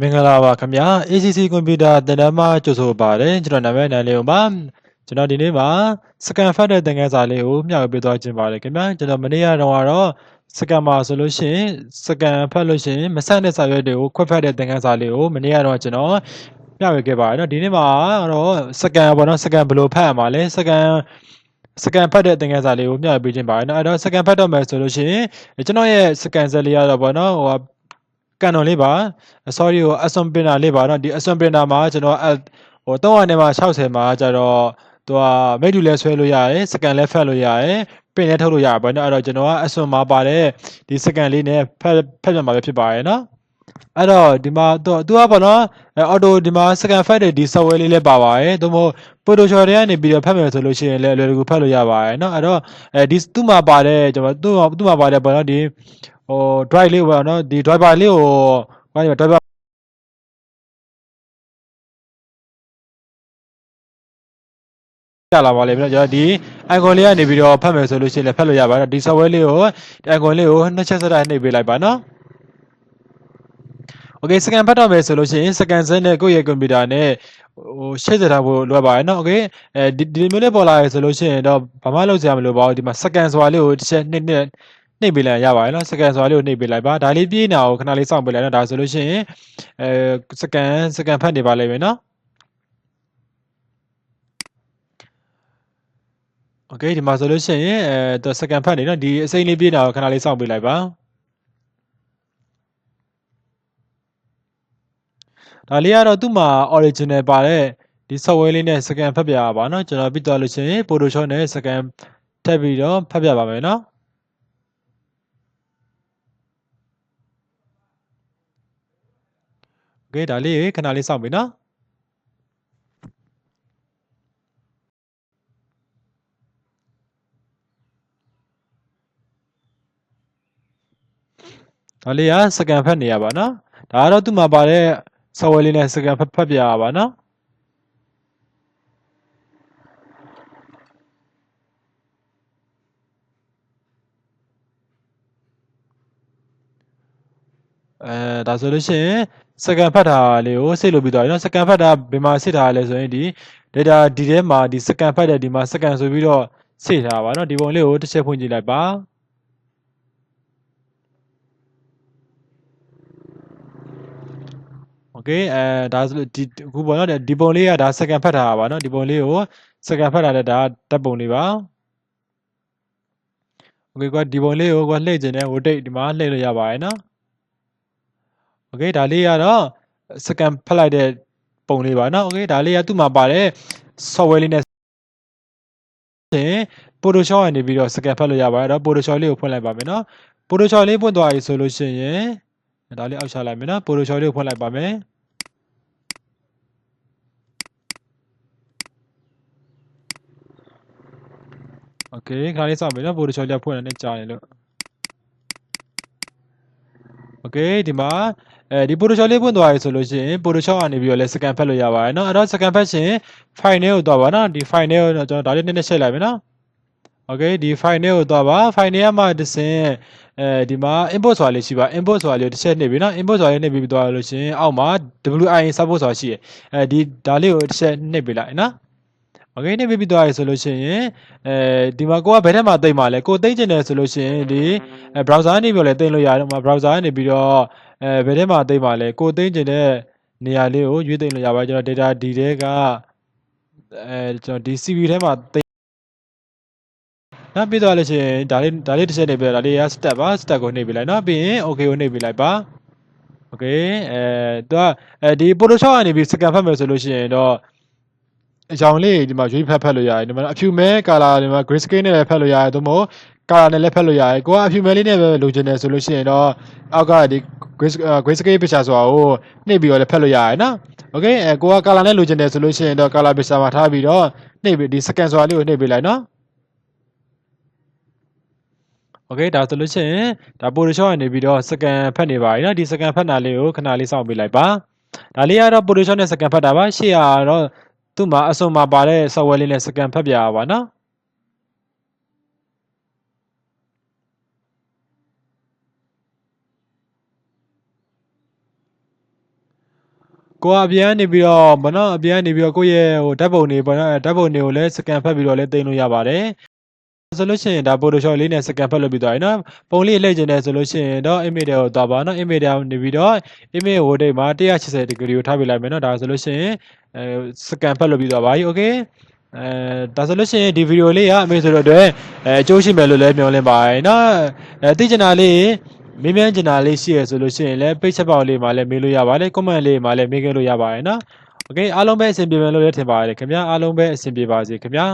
မင်္ဂလာပါခင်ဗျာ ACC ကွန်ပျူတာသင်တန်းမှာကြိုဆိုပါတယ်ကျွန်တော်နာမည်နိုင်လေးပါကျွန်တော်ဒီနေ့မှာစကန်ဖတ်တဲ့သင်ခန်းစာလေးကိုမျှဝေပေးသွားခြင်းပါတယ်ခင်ဗျာကျွန်တော်မနေ့ကတော့ကတော့စကန်မှာဆိုလို့ရှိရင်စကန်ဖတ်လို့ရှိရင်မဆက်တဲ့စာရွက်တွေကိုခွဲဖတ်တဲ့သင်ခန်းစာလေးကိုမနေ့ကတော့ကျွန်တော်မျှဝေခဲ့ပါတယ်เนาะဒီနေ့မှာတော့စကန်ပေါ့နော်စကန်ဘယ်လိုဖတ်ရမှာလဲစကန်စကန်ဖတ်တဲ့သင်ခန်းစာလေးကိုမျှဝေပေးခြင်းပါတယ်เนาะအဲ့တော့စကန်ဖတ်တော့မယ်ဆိုလို့ရှိရင်ကျွန်တော်ရဲ့စကန်ဆက်လေးရတော့ပေါ့နော်ဟို ကန်တော်လေးပါ sorry ဟို assumption printer လေးပါเนาะဒီ assumption printer မှာကျွန်တော်ဟို300နဲ့မှာ60မှာကျတော့သူကမိတ်တူလဲဆွဲလို့ရတယ်စကန်လဲဖတ်လို့ရတယ်ပင်လဲထုတ်လို့ရပါเนาะအဲ့တော့ကျွန်တော်က assumption မှာပါတဲ့ဒီစကန်လေးနဲ့ဖတ်ဖတ်ပြမှာပဲဖြစ်ပါတယ်เนาะအဲ့တော့ဒီမှာသူသူကပေါ့နော်အော်တိုဒီမှာစကန်ဖတ်တဲ့ဒီ software လေးလည်းပါပါတယ်သို့မဟုတ် Photoshop တွေကနေပြီးတော့ဖတ်မယ်ဆိုလို့ရှိရင်လည်းအလွယ်တကူဖတ်လို့ရပါတယ်เนาะအဲ့တော့အဲဒီသူ့မှာပါတဲ့ကျွန်တော်သူ့မှာသူ့မှာပါတဲ့ပေါ့နော်ဒီ ဟို drive လေးပေါ့နော်ဒီ driver လေးကိုဘာလဲ driver ရလာပါလိမ့်မယ်ကျွန်တော်ဒီ icon လေးကနေပြီးတော့ဖတ်မယ်ဆိုလို့ရှိရင်လည်းဖတ်လို့ရပါတယ်ဒီ software လေးကိုဒီ icon လေးကိုနှစ်ချက်စတိုက်နှိပ်ပေးလိုက်ပါနော် Okay စကန်ဖတ်တော့မယ်ဆိုလို့ရှိရင်စကန်စက်နဲ့ကိုယ့်ရဲ့ကွန်ပျူတာနဲ့ဟိုရှေ့စထားဖို့လိုအပ်ပါတယ်နော် Okay အဲဒီဒီမျိုးလေးပေါ်လာရဆိုလို့ရှိရင်တော့ဘာမှလုပ်စရာမလိုပါဘူးဒီမှာစကန်စွာလေးကိုတစ်ချက်နှစ်နှစ် နှိပ်ပေးလိုက်ရပါတယ်နော်စကန်စွာလေးကိုနှိပ်ပေးလိုက်ပါဒါလေးပြေးနေတာကိုခဏလေးစောင့်ပေးလိုက်နော်ဒါဆိုလို့ရှိရင်အဲစကန်စကန်ဖတ်နေပါလိမ့်မယ်နော် โอเคဒီမှာဆိုလို့ရှိရင်အဲသူစကန်ဖတ်နေနော်ဒီအစိမ့်လေးပြေးတာကိုခဏလေးစောင့်ပေးလိုက်ပါဒါလေးကတော့သူ့မှာ original ပါတဲ့ဒီ software လေးနဲ့စကန်ဖတ်ပြရပါเนาะကျွန်တော်ပြီးတော့လို့ရှိရင် Photoshop နဲ့စကန်ထပ်ပြီးတော့ဖတ်ပြပါမယ်เนาะ ကဲဒါလေးခဏလေးစောင့်ပြီနော်ဒါလေးကစကန်ဖတ်နေရပါနော်ဒါကတော့သူ့မှာပါတဲ့ software လေးနဲ့စကန်ဖတ်ဖတ်ပြရပါနော် အဲဒါဆိုလို့ရှိရင်စကန်ဖတ်တာလေးကိုစိတ်လို့ပြီးသွားပြီเนาะစကန်ဖတ်တာဘယ်မှာစစ်ထားလဲဆိုရင်ဒီ data ဒီထဲမှာဒီစကန်ဖတ်တဲ့ဒီမှာစကန်ဆိုပြီးတော့စိတ်ထားပါเนาะဒီပုံလေးကိုတစ်ချက်ဖွင့်ကြည့်လိုက်ပါโอเคအဲဒါဆိုဒီအခုပေါ့နော်ဒီပုံလေးကဒါစကန်ဖတ်ထားတာပါเนาะဒီပုံလေးကိုစကန်ဖတ်တာလည်းဒါတက်ပုံလေးပါโอเคကွာဒီပုံလေးကိုကွာလှည့်ခြင်းနဲ့ rotate ဒီမှာလှည့်လို့ရပါတယ်เนาะ โอเคဒါလေးကတော့စကန်ဖတ်လိုက်တဲ့ပုံလေးပါเนาะโอเคဒါလေးကသူ့မှာပါတဲ့ software လေးနဲ့ရှင် Photoshop ကနေပြီးတော့စကန်ဖတ်လို့ရပါတယ်တော့ Photoshop လေးကိုဖွင့်လိုက်ပါမယ်เนาะ Photoshop လေးဖွင့်သွားပြီဆိုလို့ရှိရင်ဒါလေးအောက်ချလိုက်မယ်เนาะ Photoshop လေးကိုဖွင့်လိုက်ပါမယ်โอเคခါလေးစောင့်မယ်เนาะ Photoshop လေးဖွင့်နေကြာနေလို့โอเคဒီမှာ အဲဒီ Photoshop လေးဖွင့်သွားပြီဆိုလို့ရှိရင် Photoshop ကနေပြီးတော့လည်း scan ဖတ်လို့ရပါတယ်เนาะအဲ့တော့ scan ဖတ်ရှင် file ထဲကိုသွားပါเนาะဒီ file ထဲကိုကျွန်တော်ဒါလေးနည်းနည်းချိန်လိုက်မယ်เนาะโอเคဒီ file ထဲကိုသွားပါ file ထဲမှာတစ်ဆင့်အဲဒီမှာ import ဆိုတာလေးရှိပါ import ဆိုတာလေးကိုတစ်ချက်နှိပ်ပြီးเนาะ import ဆိုတာလေးနှိပ်ပြီးသွားလို့ရှိရင်အောက်မှာ WIA support ဆိုတာရှိတယ်အဲဒီဒါလေးကိုတစ်ချက်နှိပ်ပေးလိုက်เ นาะโอเคနေပြီးသွားပြီဆိုလို့ရှိရင်အဲဒီမှာကိုကဘယ်ထဲမှာတိတ်မှာလဲကိုတိတ်ကျင်တယ်ဆိုလို့ရှိရင်ဒီ browser ကနေပြီးတော့လည်းတိတ်လို့ရတယ်ဟိုမှာ browser ကနေပြီးတော့အဲဘယ်ထဲမှာတိတ်မှာလဲကိုသိမ့်ကျင်တဲ့နေရာလေးကိုရွေးသိမ့်လို့ရပါတယ်ကျွန်တော် data D ထဲကအဲကျွန်တော်ဒီ CV ထဲမှာသိမ့်နောက်ပြီးတော့လို့ရှိရင်ဒါလေးဒါလေးတစ်ချက်နေပြီးတော့ဒါလေးရ step ပါ step ကိုနှိပ်ပေးလိုက်နော်ပြီးရင် okay ကိုနှိပ်ပေးလိုက်ပါ okay အဲသူကအဲဒီ Photoshop ကနေပြီး scan ဖတ်မယ်ဆိုလို့ရှိရင်တော့ အကြောင်းလေးဒီမှာရွေးဖတ်ဖတ်လို့ရတယ်ဒီမှာအဖြူမဲ color ဒီမှာ gray scale နဲ့လည်းဖတ်လို့ရတယ်သို့မဟုတ် color နဲ့လည်းဖတ်လို့ရတယ်ကိုကအဖြူမဲလေးနဲ့ပဲလိုချင်တယ်ဆိုလို့ရှိရင်တော့အောက်ကဒီ gray gray scale picture ဆိုတာကိုနှိပ်ပြီးတော့လည်းဖတ်လို့ရတယ်နော် okay အဲကိုက color နဲ့လိုချင်တယ်ဆိုလို့ရှိရင်တော့ color picture မှာထားပြီးတော့နှိပ်ပြီးဒီ scan ဆိုတာလေးကိုနှိပ်ပေးလိုက်နော် okay ဒါဆိုလို့ရှိရင်ဒါ Photoshop ကနေပြီးတော့ scan ဖတ်နေပါပြီเนาะဒီ scan ဖတ်တာလေးကိုခဏလေးစောင့်ပေးလိုက်ပါဒါလေးကတော့ Photoshop နဲ့ scan ဖတ်တာပါရှေ့ကတော့ သူ့မှာအစုံမှာပါတဲ့ software လေးနဲ့စကန်ဖတ်ပြရပါနော်ကိုအပြန်နေပြီးတော့ဘနော်အပြန်နေပြီးတော့ကိုယ့်ရဲ့ဟိုဓာတ်ပုံတွေဘနော်ဓာတ်ပုံတွေကိုလည်းစကန်ဖတ်ပြီးတော့လည်းတင်လို့ရပါတယ် ဆိုလို့ရှိရင်ဒါ Photoshop လေးနဲ့စကန်ဖတ်လုပ်ပြီးသွားပြီနော်ပုံလေးလှည့်ကျင်တယ်ဆိုလို့ရှိရင်တော့ image တွေကိုသွားပါနော် image တွေနေပြီးတော့ image ဟိုတိတ်မှာ180 degree ကိုထားပြလိုက်မယ်နော်ဒါဆိုလို့ရှိရင်အဲစကန်ဖတ်လုပ်ပြီးသွားပါပြီ okay အဲဒါဆိုလို့ရှိရင်ဒီဗီဒီယိုလေးကအမေဆိုတော့အတွက်အဲအကျိုးရှိမယ်လို့လည်းမျှော်လင့်ပါတယ်နော်အဲသိချင်တာလေးမင်းမြန်းချင်တာလေးရှိရဆိုလို့ရှိရင်လည်း page ချက်ပေါက်လေးမှာလည်းမေးလို့ရပါတယ် comment လေးမှာလည်းမေးခဲ့လို့ရပါတယ်နော် okay အားလုံးပဲအဆင်ပြေမယ်လို့လည်းထင်ပါတယ်ခင်ဗျာအားလုံးပဲအဆင်ပြေပါစေခင်ဗျာ